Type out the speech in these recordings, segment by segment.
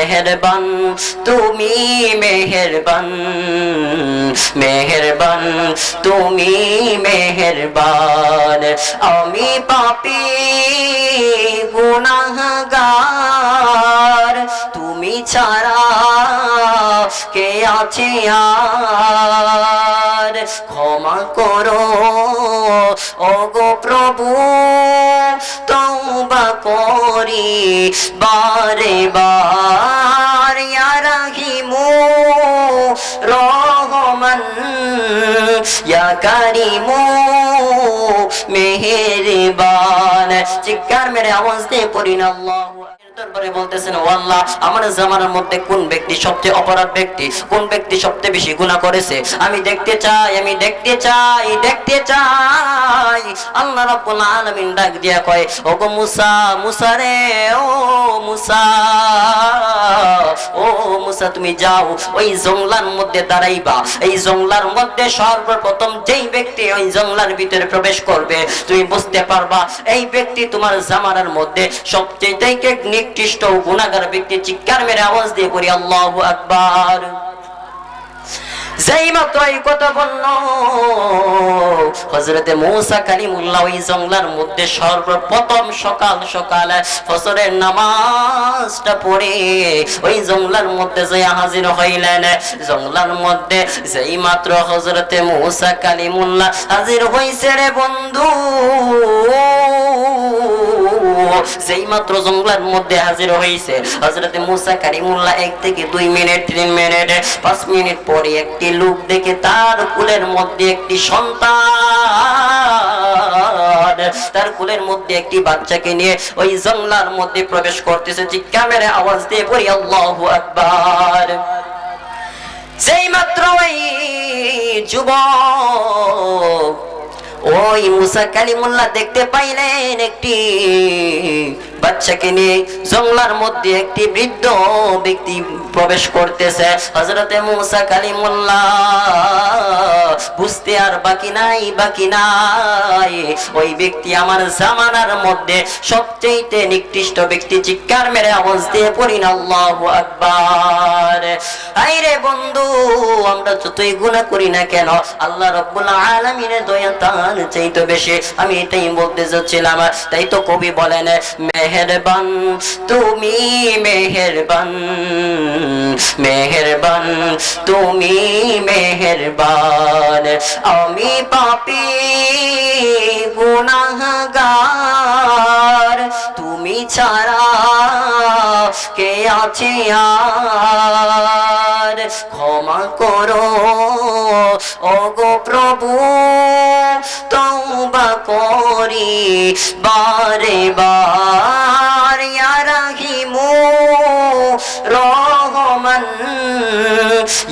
মেহেরবান, তুমি মেহেরবান মেহেরবান, তুমি মেহেরবান। আমি পাপি, গুনাহগার, তুমি ছাড়া কে আছে আর? ক্ষমা করো, ওগো প্রভু। করি। বারে বার ইয়া রাহিমু রহমান, ইয়া কারিমু মেহেরবান। চিৎকার মেরে আওয়াজ দিয়ে পড়ি না আল্লাহু দরবারে বলতেছেন আমার মধ্যে কোন ব্যক্তি সবচেয়ে অপরাধ ব্যক্তি? কোন ব্যক্তি সবচেয়ে বেশি করেছে? আমি দেখতে চাই, আমি দেখতে চাই দেখতে চাই। আল্লাহ রাব্বুল আলামিন ডাক দিয়া কয়, ওগো মুসা মুসা রে, ও মুসা ও মুসা, তুমি যাও, ওই জংলার মধ্যে দাঁড়াইবা। এই জংলার মধ্যে সর্বপ্রথম যেই ব্যক্তি ওই জংলার ভিতরে প্রবেশ করবে, তুমি বুঝতে পারবা, এই ব্যক্তি তোমার জামানার মধ্যে সবচেয়ে নিকৃষ্ট ও গুণাগার ব্যক্তি। চিৎকার মেরে আওয়াজ দিয়ে পড়ি আল্লাহু আকবার। যেই মাত্র এই কথা বলল হজরতে মৌসা কালিমুল্লাহ ওই জংলার মধ্যে সর্বপ্রথম সকাল সকাল ফসরের নামাজটা পড়ে ওই জংলার মধ্যে যে হাজির হইলেন। জংলার মধ্যে যেই মাত্র হজরতে মৌসা কালিমুল্লাহ হাজির হইছে রে বন্ধু। যেই মাত্র জঙ্গলার মধ্যে হাজির হয়েছে হজরতে মুসা কারিমুল্লাহ এক থেকে দুই মিনিট, তিন মিনিট, পাঁচ মিনিট পরে একটি লোক দেখে তার কুলের মধ্যে একটি সন্তান, তার কুলের মধ্যে একটি বাচ্চাকে নিয়ে ওই জঙ্গলার মধ্যে প্রবেশ করতেছে। চিৎকার মেরে আওয়াজ দিয়ে পড়ি আল্লাহু আকবার। সেই মাত্র ওই যুবক ওই মুসা কালিমুল্লাহ দেখতে পাইলেন একটি বাচ্চাকে নিয়ে জঙ্গলার মধ্যে একটি বৃদ্ধ ব্যক্তি প্রবেশ করতেছে। হজরতে মুসা কালিমুল্লাহ বুঝতে আর বাকি নাই বাকি নাই। ওই ব্যক্তি আমার জামানার মধ্যে সবচেয়ে নিকৃষ্ট ব্যক্তি, চিৎকার মেরে আওয়াজ দিয়ে পড়ি না আল্লাহু আকবার। আইরে বন্ধু, আমরা যতই গুনাহ করি না কেন, আল্লাহ রব্বুল আলামিনের দয়া তার চাইতে বেশি। আমি এটাই বলতে যাচ্ছিলাম, তাই তো কবি বলেন মেহেরবান তুমি মেহেরবান মেহেরবান তুমি মেহেরবান। আমি পাপি গুণাগার তুমি ছাড়া কে আছে আর? ক্ষমা করো। ওগো প্রভু তওবা করি বারে বার ইয়া রাহিমু রহমান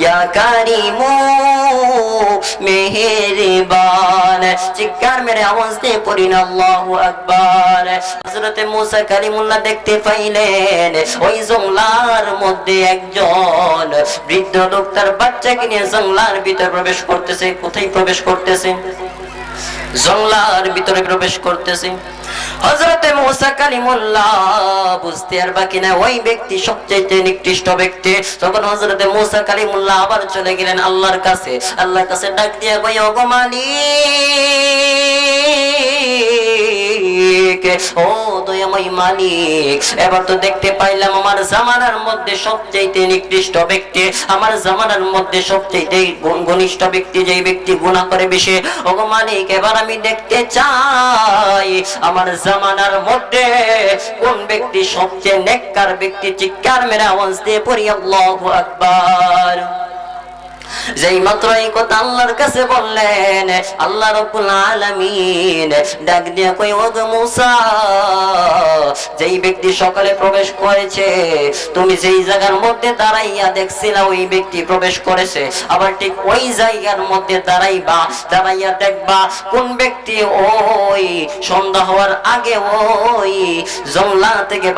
ইয়া কারিমু মেহেরবান চিৎকার মেরে আওয়াজ দিয়ে পড়ি না আল্লাহু আকবার হযরতে মুসা কালিমুল্লাহ দেখতে পাইলেন ওই জংলার মধ্যে একজন বৃদ্ধ লোক তার বাচ্চাকে নিয়ে জংলার ভিতরে প্রবেশ করতেছে, কোথায় প্রবেশ করতেছে? জংলার ভিতরে প্রবেশ করতেছে। হজরতে মুসা কালিমুল্লাহ বুঝতে আর বাকি না ওই ব্যক্তি সবচেয়ে নিকৃষ্ট ব্যক্তি। তখন হজরতে মুসা কালিমুল্লাহ আবার চলে গেলেন আল্লাহর কাছে। আল্লাহর কাছে ডাক দিয়া কই ওগো মালিক! ও দয়াময় মালিক, এবার তো দেখতে পাইলাম আমার জামানার মধ্যে সবচেয়ে নিকৃষ্ট ব্যক্তি, আমার জামানার মধ্যে সবচেয়ে ঘনিষ্ঠ ব্যক্তি, যেই ব্যক্তি গুনাহ করে বেশি, ওগো মালিক, এবার আমি দেখতে চাই আমার জামানার মধ্যে কোন ব্যক্তি সবচেয়ে নেককার ব্যক্তি, চিৎকার মেরে আওয়াজ দিয়ে পড়ি, আল্লাহু আকবার। যেই মাত্র এই কথা আল্লাহর কাছে বললেন, আল্লাহ রব্বুল আলামিন ডাক দিয়া কই ও মুসা, যেই ব্যক্তি সকালে প্রবেশ করেছে, তুমি যেই জায়গার মধ্যে দাঁড়াইয়া দেখছিলা, ওই ব্যক্তি প্রবেশ করেছে। আবার ঠিক ওই জায়গার মধ্যে দাঁড়াইবা, দাঁড়াইয়া দেখবা, কোন ব্যক্তি ওই সন্ধ্যা হওয়ার আগে ওই জংলা থেকে